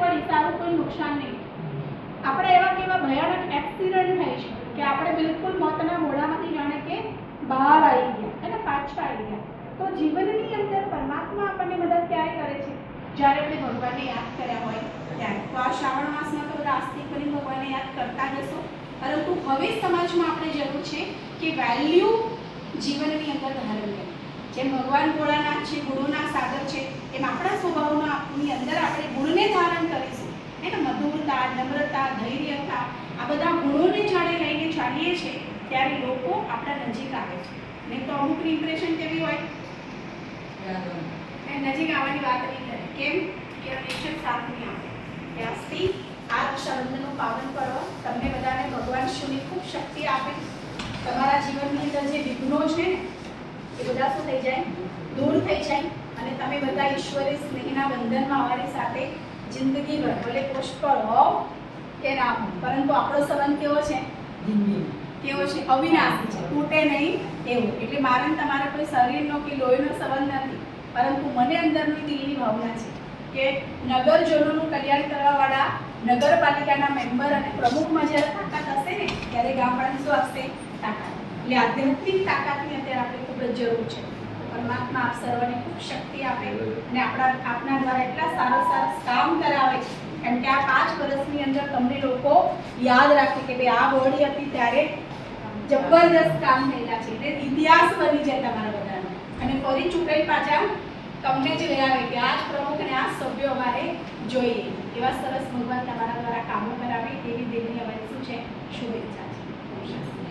પડી, સારું કોઈ નુકસાન નહીં. આપણે એવા કેવા ભયાનક એક્સિડન્ટ થાય છે કે આપણે બિલકુલ મોતના મોઢામાંથી જાણે કે બહાર આવી ગયા અને પાછા આવી ગયા. તો જીવનની અંદર પરમાત્મા આપણને મદદ ક્યારે કરે છે? જ્યારે આપણે ભગવાનને યાદ કર્યા હોય, ત્યારે. તો આ શ્રાવણ માસમાં તો બધા આસ્તિક કરીને ભગવાનને યાદ કરતા જશો પરંતુ હવે સમાજમાં આપણે જરૂર છે કે વેલ્યુ જીવનની અંદર ધારણ કરે જેમ ભગવાન ભોળાનાથ છે ગુરુના સાધક છે, એમ આપણા સ્વભાવના આપની અંદર આપણે ગુણને ધારણ કરીશું એને મધુરતા નમ્રતા ધૈર્યતા આ બધા ગુણોને જાણે લઈને ચાલીએ છીએ ત્યારે લોકો આપણા નજીક આવે છે. નહીં તો અમુકની ઇમ્પ્રેશન કેવી હોય? નજીક આવવાની વાત નહીં કરે. કેમ? કે નેચર સાથ નહીં આવે ત્યાંથી આ રક્ષાબંધનનું પાવન પર્વ તમને બધાને ભગવાન શિવની ખૂબ શક્તિ આપે. તમારા જીવનની અંદર જે વિઘ્નો છે એ બધા શું થઈ જાય? દૂર થઈ જાય. અને તમે બધા ઈશ્વરી સ્નેહના બંધનમાં અમારી સાથે જિંદગીભર ભલે પુષ્કળ હોવ કે ના હો પરંતુ આપણો સંબંધ કેવો છે? કેવો છે? અવિનાશી છે. તૂટે નહીં એવો. એટલે મારે તમારા કોઈ શરીરનો કે લોહીનો સંબંધ નથી. પરંતુ મને અંદરની દિલની ભાવના છે કે નગરજનોનું કલ્યાણ કરવાવાળા નગરપાલિકાના મેમ્બર અને પ્રમુખમાં જ્યારે તાકાત હશે ને? ત્યારે ગામડાની શું હશે? તાકાત. એટલે આધ્યાત્મિક તાકાતની અત્યારે આપણે ખૂબ જ જરૂર છે. પરમાત્મા આપ સર્વને ખૂબ શક્તિ આપે અને આપણા આપના દ્વારા એટલા સારા સારા કામ કરાવે. કારણ કે આ પાંચ વર્ષની અંદર તમને લોકો યાદ રાખે કે ભાઈ આ બોડી હતી ત્યારે જબરદસ્ત કામ થયેલા છે. એટલે ઇતિહાસ બની જાય તમારા બધાનો. અને ફરી ચૂંટાઈ પાછા તમને જ લઈ આવે કે આ જ પ્રમુખ અને આ સભ્યો અમારે જોઈએ. એવા સરસ ભગવાન તમારા દ્વારા કામો કરાવે એવી